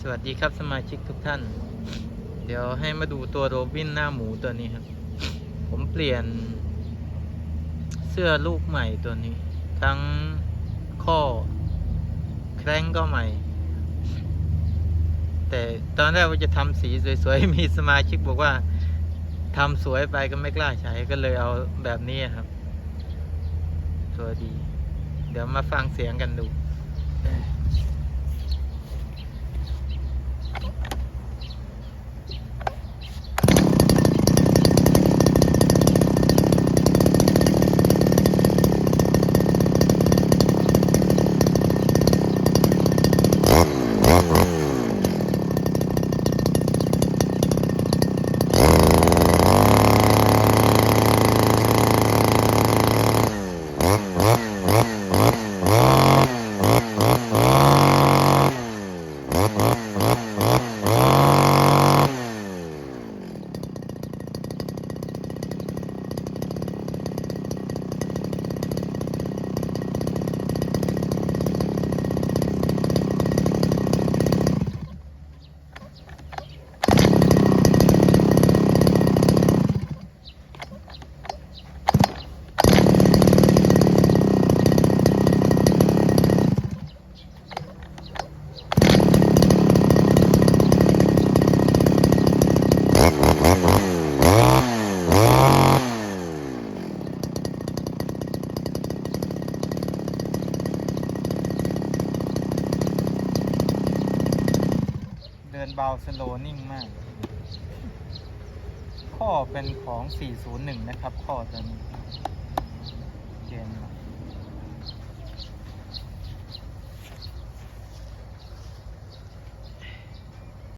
สวัสดีครับสมาชิกทุกท่าน เดี๋ยวให้มาดูตัวโรบินหน้าหมูตัวนี้ครับ ผมเปลี่ยน เสื้อลูกใหม่ตัวนี้ ทั้งข้อ แคร้งก็ใหม่ แต่ตอนแรกว่าจะทำสีสวยๆ มีสมาชิกบอกว่าทำสวยไปก็ไม่กล้าใช้ก็เลยเอาแบบนี้ครับสวยดี เดี๋ยวมาฟังเสียงกันดู เบาสโลนิ่งมาก ข้อเป็นของ 401 นะครับ ข้อตัวนี้